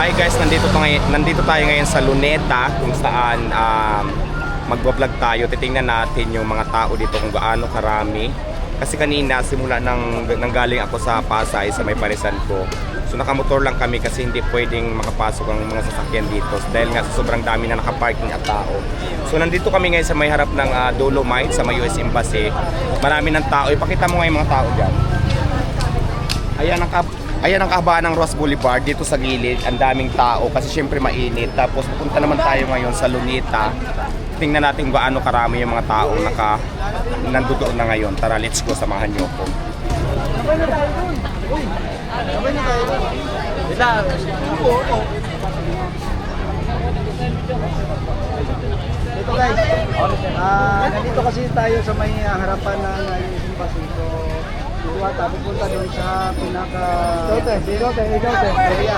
Hi guys, nandito, to ngay- nandito tayo ngayon sa Luneta kung saan um, magbablog tayo. Titingnan natin yung mga tao dito kung gaano karami. Kasi kanina simula nang, nang galing ako sa Pasay sa may parisan ko. So nakamotor lang kami kasi hindi pwedeng makapasok ang mga sasakyan dito dahil nga sa sobrang dami na nakaparking at tao. So nandito kami ngayon sa may harap ng ah, Dolomite sa may US Embassy. Marami ng tao. Ipakita mo nga yung mga tao dyan. Ayan ang Ayan ang kahabaan ng Ross Boulevard dito sa gilid. Ang daming tao kasi syempre mainit. Tapos pupunta naman tayo ngayon sa Lunita. Tingnan natin gaano karami yung mga tao naka nandoon na ngayon. Tara, let's go. Samahan niyo ako. Ito guys, ah nandito kasi tayo sa may harapan ng uh. So, Tayo pupunta doon sa pinaka... Ikaw te, ikaw te, ikaw te. Area.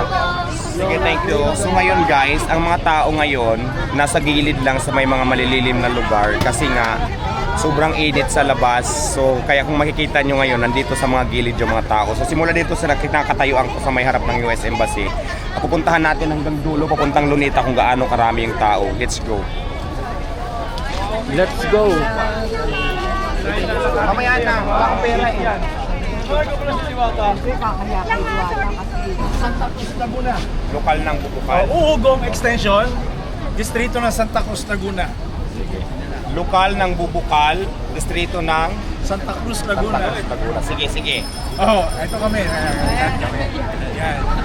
Sige, thank you. So ngayon guys, ang mga tao ngayon nasa gilid lang sa may mga malililim na lugar kasi nga sobrang init sa labas. So kaya kung makikita nyo ngayon, nandito sa mga gilid yung mga tao. So simula dito sa nakatayuan ko sa may harap ng US Embassy, pupuntahan natin hanggang dulo, papuntang Luneta kung gaano karami yung tao. Let's go. Let's go. Mamaya na, akong pera eh. Lokal ng bubukal. Uugong Extension, distrito ng Santa Cruz, Laguna. Lokal ng bubukal, distrito ng Santa Cruz, Santa Laguna. Cruz, Laguna. Sige, sige. Oh, ito kami. Ayan kami. Yan.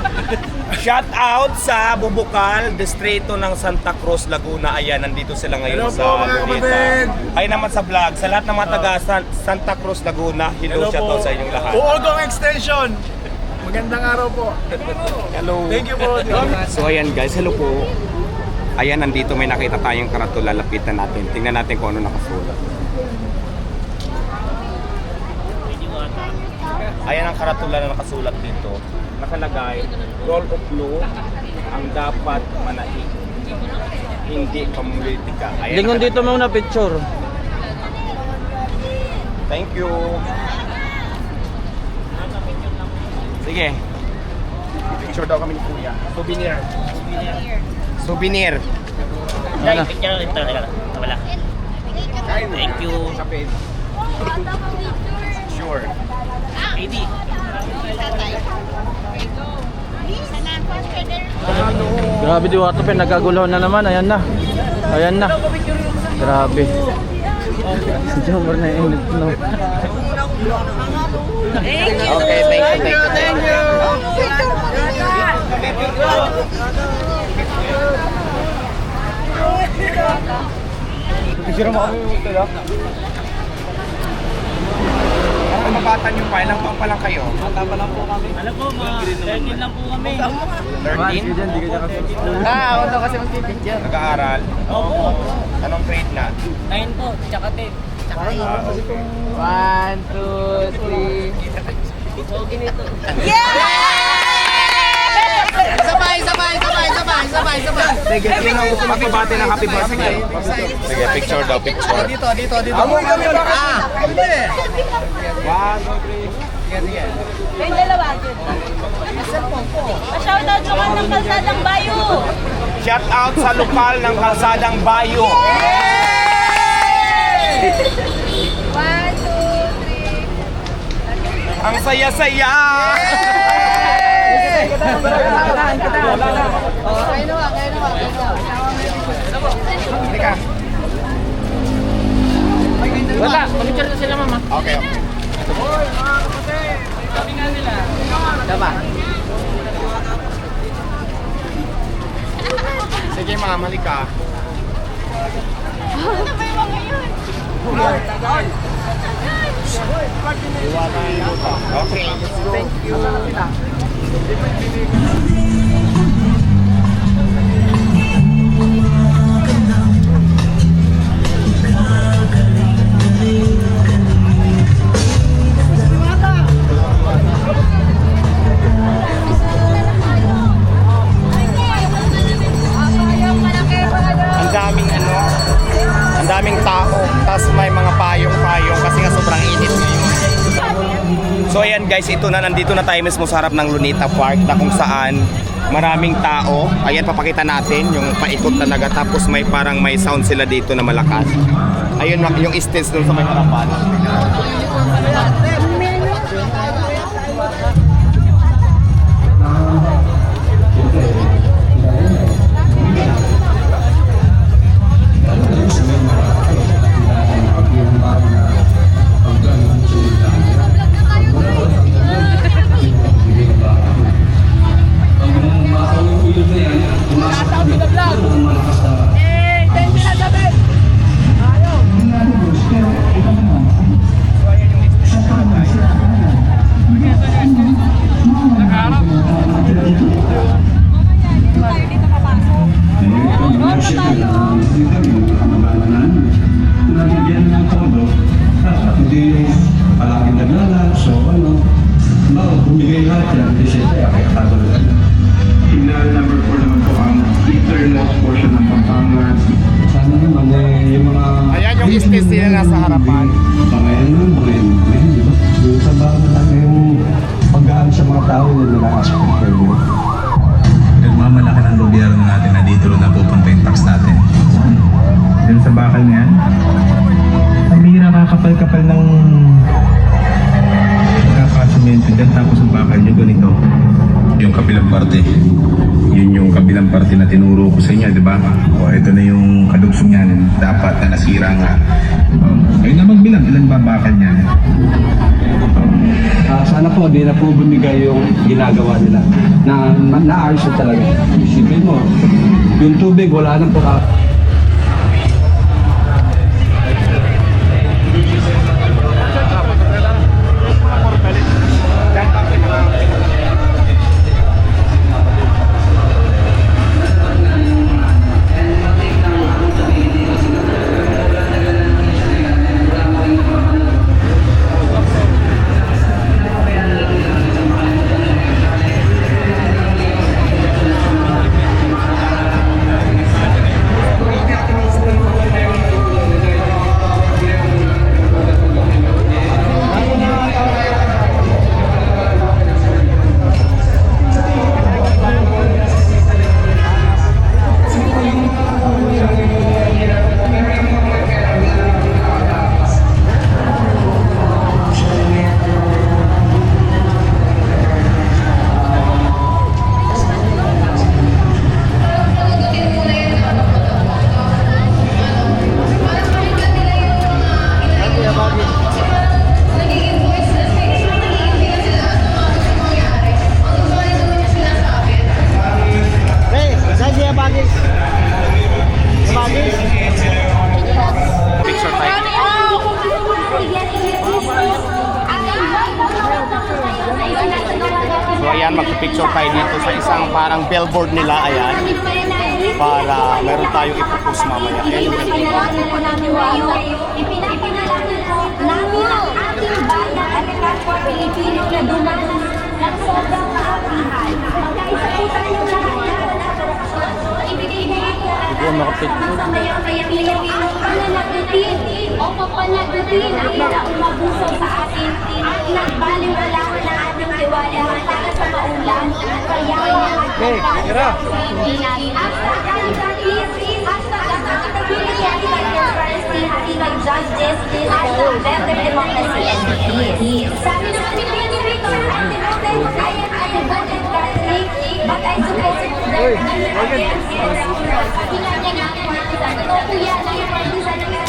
Shout out sa Bubukal, distrito ng Santa Cruz, Laguna. Ayan, nandito sila ngayon Hello sa po, mga Luneta. kapatid. Ay naman sa vlog, sa lahat ng mga taga San- Santa Cruz, Laguna, hello, shout out sa inyong lahat. Uugong Extension. Magandang araw po. Hello. Thank you po. So ayan guys, hello po. Ayan, nandito may nakita tayong karatula, lapitan natin. Tingnan natin kung ano nakasulat. Ayan ang karatula na nakasulat dito. Nakalagay, role of law ang dapat manahin. Hindi pamumulitika. Ayan, Lingon dito muna picture. Thank you. Sige. Picture daw kami ni Kuya. Souvenir. Souvenir. Ano? picture ito, lang. Wala. Thank you. Sure. AD. Grabe di wato pen nagagulaw na naman. Ayan na. Ayan na. Grabe. Si Jomar na init no. Okay, thank you, thank you, thank you. Picture mo kami ito lang. Ang mabata niyo pa, ilang taon pa lang kayo? Alam po, mga 13 lang po kami. 13? Ah, ako daw kasi magpipicture. Nag-aaral? Oo. Anong grade na? 9 po, tsaka 10. Ah, okay. One, two, three. Sabay, sabay, sabay, sabay, sabay. Sige, sino ang gusto magbabati ng happy birthday? Sige, picture daw, picture. Dito, dito, dito. Amoy kami ba? Ah, One, two, three. Yung dalawa, good. Pa-shoutout naman ng Kalsadang Bayo. Shout out sa lokal ng Kalsadang Bayo. One, two, three. Ang saya-saya! kayo na ba, kayo na ba, kayo na ba? Teka. Wala, picture na sila mama. Okay, okay. Diba? Sige ma'am, halika. Ano ba yung mga yun? Okay, let's go. Thank you. Ayan guys, ito na nandito na tayo mismo sa harap ng Lunita Park na kung saan maraming tao. Ayan, papakita natin yung paikot talaga. Tapos may parang may sound sila dito na malakas. Ayun, yung stage dun sa may harapan. Harapan. Bangayan naman, bangayan naman, di ba? Yung sa bago na lang yung paggaan sa mga tao na naka-aspect kayo. Nagmamalaki ng gobyerno natin na dito rin napupunta yung tax natin. Dun sa bakal na yan. Ang bihira kakapal-kapal ng Kakasimento dyan tapos ang bakal nyo ganito. Kabilang parte. Yun yung kabilang parte na tinuro ko sa inyo, di ba? O, ito na yung kadugsong yan. Dapat na nasira nga. Um, kayo na magbilang, ilan ba bakal niyan? Ah, sana po, di na po bumigay yung ginagawa nila. Na, na na talaga. Isipin mo, yung tubig, wala nang paka... parang billboard nila, ayan. Para meron tayong ipopost mamaya. Ayan yung billboard. Pilipino na dumanas ng sobrang kaapihan. Magkaisa po tayo lahat po ang pananagutin o papanagutin ang mga umabuso sa atin at nagbaliwalawan na ating tiwala. Para sa maulan. Kaya Okay, tira. Hashtag accountability, hashtag accountability,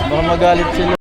Baka magalit sila.